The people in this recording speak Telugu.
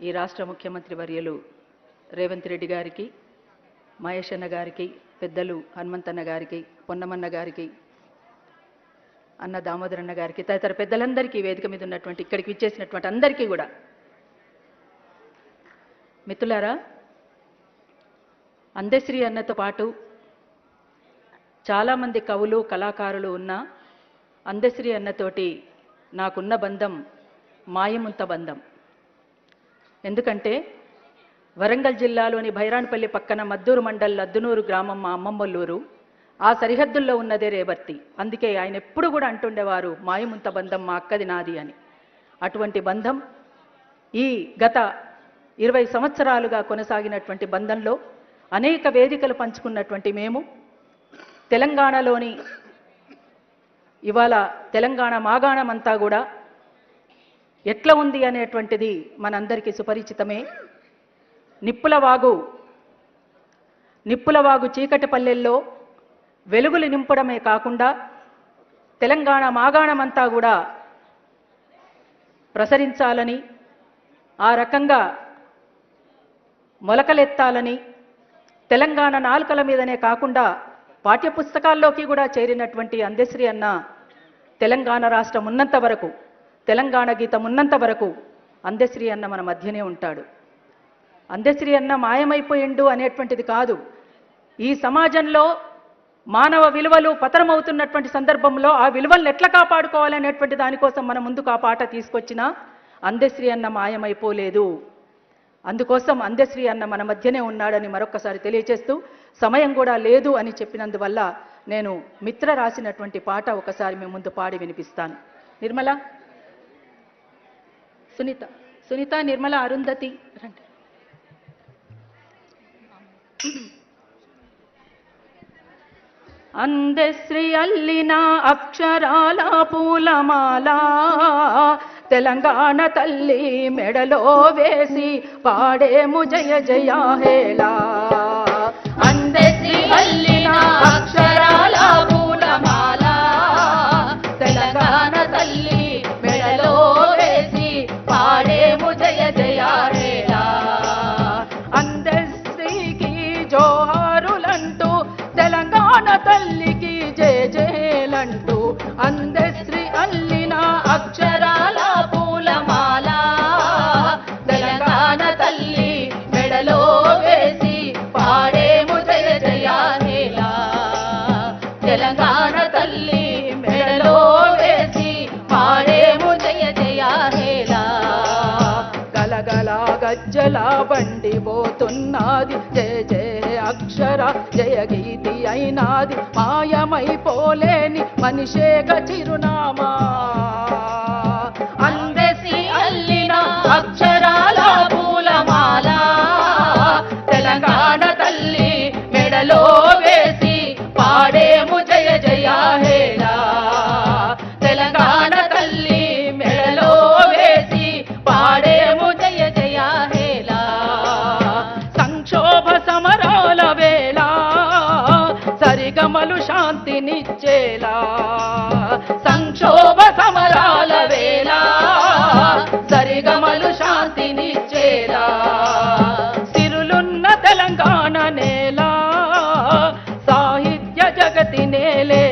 ఈ రాష్ట్ర ముఖ్యమంత్రి వర్యులు రేవంత్ రెడ్డి గారికి మహేష్ అన్న గారికి పెద్దలు హనుమంతన్న గారికి పొన్నమన్న గారికి అన్న దామోదరన్న గారికి తదితర పెద్దలందరికీ వేదిక మీద ఉన్నటువంటి ఇక్కడికి విచ్చేసినటువంటి అందరికీ కూడా. మిత్రులారా అందశ్రీ అన్నతో పాటు చాలామంది కవులు కళాకారులు ఉన్న అందశ్రీ అన్నతోటి నాకున్న బంధం మాయముంత బంధం. ఎందుకంటే వరంగల్ జిల్లాలోని భైరాన్పల్లి పక్కన మద్దూరు మండల్ లద్దునూరు గ్రామం మా అమ్మమ్మల్లూరు. ఆ సరిహద్దుల్లో ఉన్నదే రేవర్తి. అందుకే ఆయన ఎప్పుడు కూడా అంటుండేవారు మాయముంత బంధం మా అక్కది నాది అని. అటువంటి బంధం ఈ గత ఇరవై సంవత్సరాలుగా కొనసాగినటువంటి బంధంలో అనేక వేదికలు పంచుకున్నటువంటి మేము తెలంగాణలోని ఇవాళ తెలంగాణ మాగాణమంతా కూడా ఎట్లా ఉంది అనేటువంటిది మనందరికీ సుపరిచితమే. నిప్పులవాగు నిప్పులవాగు చీకటి పల్లెల్లో వెలుగులు నింపడమే కాకుండా తెలంగాణ మాగాణమంతా కూడా ప్రసరించాలని ఆ రకంగా మొలకలెత్తాలని తెలంగాణ నాలుకల మీదనే కాకుండా పాఠ్యపుస్తకాల్లోకి కూడా చేరినటువంటి అందశ్రీ అన్న తెలంగాణ రాష్ట్రం ఉన్నంత వరకు తెలంగాణ గీతం ఉన్నంత వరకు అందశ్రీ అన్న మన మధ్యనే ఉంటాడు. అందశ్రీ అన్న మాయమైపోయిండు అనేటువంటిది కాదు. ఈ సమాజంలో మానవ విలువలు పతనమవుతున్నటువంటి సందర్భంలో ఆ విలువలను ఎట్లా కాపాడుకోవాలనేటువంటి దానికోసం మన ముందుకు ఆ పాట తీసుకొచ్చినా అందశ్రీ అన్న మాయమైపోలేదు. అందుకోసం అందశ్రీ అన్న మన మధ్యనే ఉన్నాడని మరొక్కసారి తెలియజేస్తూ సమయం కూడా లేదు అని చెప్పినందువల్ల నేను మిత్ర రాసినటువంటి పాట ఒకసారి మీ ముందు పాడి వినిపిస్తాను. నిర్మల? సునీత. సునీత నిర్మల అరుంధతి. రండి. అందశ్రీ అల్లిన అక్షరాల పూలమాల తెలంగాణ తల్లి మెడలో వేసి పాడేము జయ జయ హేలా అందశ్రీ అల్లిన అక్షరాల పూలమాల. తెలంగాణ తల్లి మెడలో వేసి పాడేము జయ జయ హేలా తెలంగాణ తల్లి మెడలో వేసి పాడేము జయ జయ హేలా గలగల గజ్జల బండి పోతున్నది. జయ జయ అక్షర జయ గీతి అయినాది మాయమైపోలేని మనిషేగ చిరునామా. అందసి అల్లిన అక్షర నేల సాహిత్య జగతి నేలే.